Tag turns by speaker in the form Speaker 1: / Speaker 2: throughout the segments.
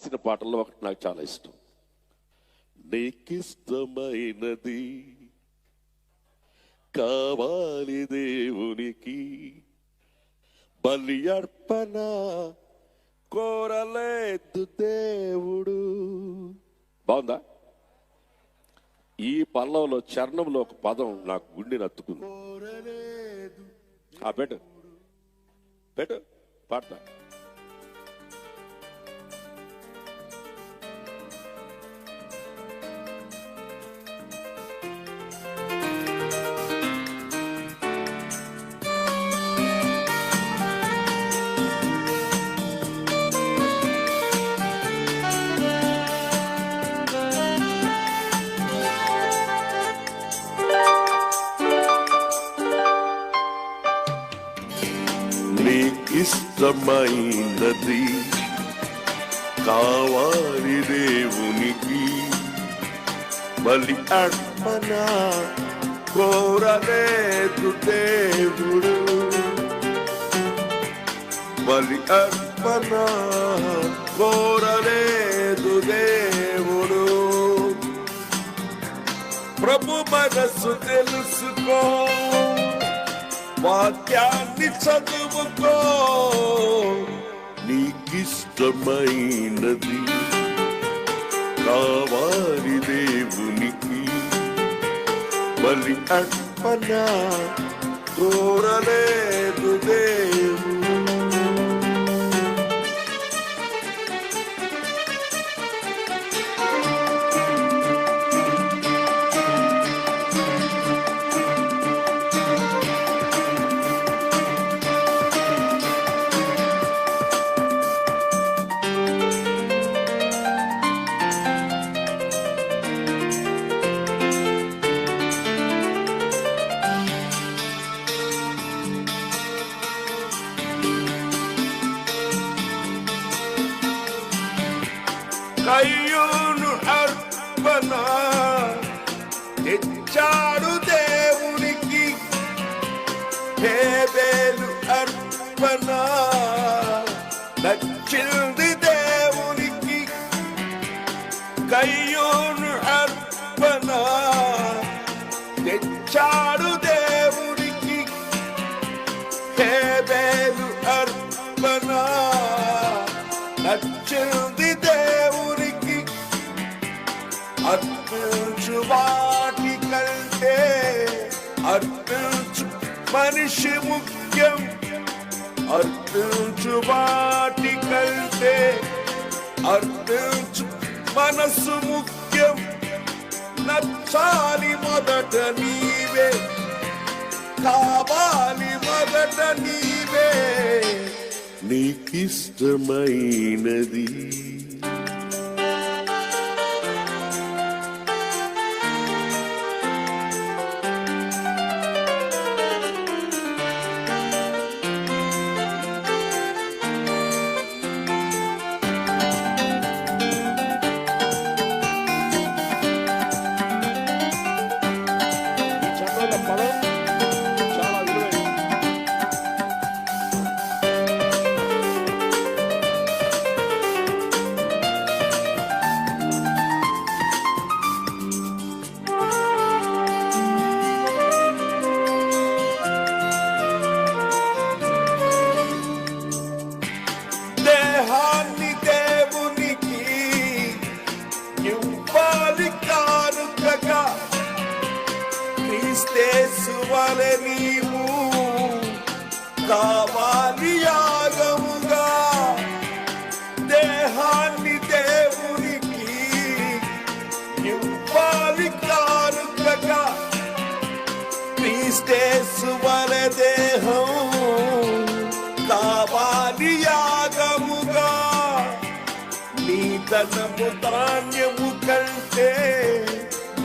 Speaker 1: రాసిన పాటల్లో ఒకటి నాకు చాలా ఇష్టం. నీకిష్టమైనది కావాలి దేవునికి. బలి అర్పణ కోరలేదు దేవుడు. బాగుందా? ఈ పల్లవులో చరణంలో ఒక పదం నాకు గుండె నత్తుకుంది. ఆ పెట్టు. పెట్టు. పాడతా. నీకిష్టమైనది కావాలి దేవునికి బలి అర్పణ కోరలేదు దేవుడు. బలి అర్పణ కోరలేదు దేవుడు. ప్రభు మనసు తెలుసుకో. వాక్యాన్ని చదువుకో. నీకిష్టమైనది కావాలి దేవునికి. బలి అర్పణ కోరలేదు దేవు కయ్యూను అర్పణ. తెచ్చాడు దేవునికి హేబేలు అర్పణ. నచ్చింది దేవునికి కయ్యూను అర్పణ. తెచ్చాడు దేవునికి అర్పించు వాటి కంటే అర్పించు మనిషి ముఖ్యం. అర్పించు వాటి కంటే అర్పించు మనసు ముఖ్యం. నచ్చాలి మొదట నీవే. కావాలి మొదట నీవే. నీకిష్టమైనది. క్రీస్తేసు వలె నీవు. కావాలి యాగముగా దేహాన్ని దేవునికి ఇవ్వాలి కానుకగా. క్రీస్తేసు వలె దేహం కావాలి యాగముగా. నీ ధనము ధాన్యము కంటే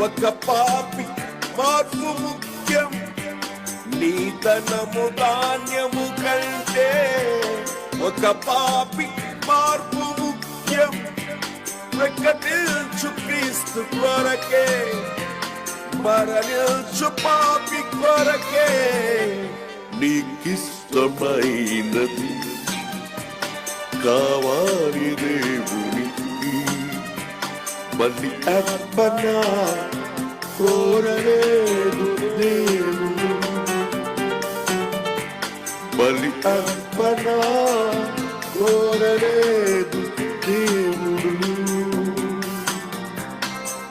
Speaker 1: ఒక పాపి మార్పు ముఖ్యం నీతనము ధాన్యము కంటే ఒక పాపి మార్పు ముఖ్యం. ప్రకటించు క్రీస్తు కొరకే మరణించు పాపి కొరకే నీకిష్టమైనది కావాలి దేవునికి. మళ్ళీ అర్పణ కోరలేదు దేవుడు బలి అర్పణ కోరలేదు దేవుడు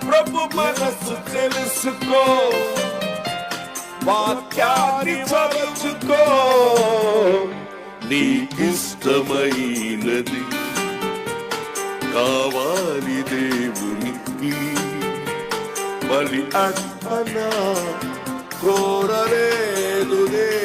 Speaker 1: ప్రభు మనసు తెలుసుకో వాక్యాన్ని చదువుకో. నీకిష్టమైనది కావాలి దేవునికి. బలి అర్పణ కోరలేదు దేవుడు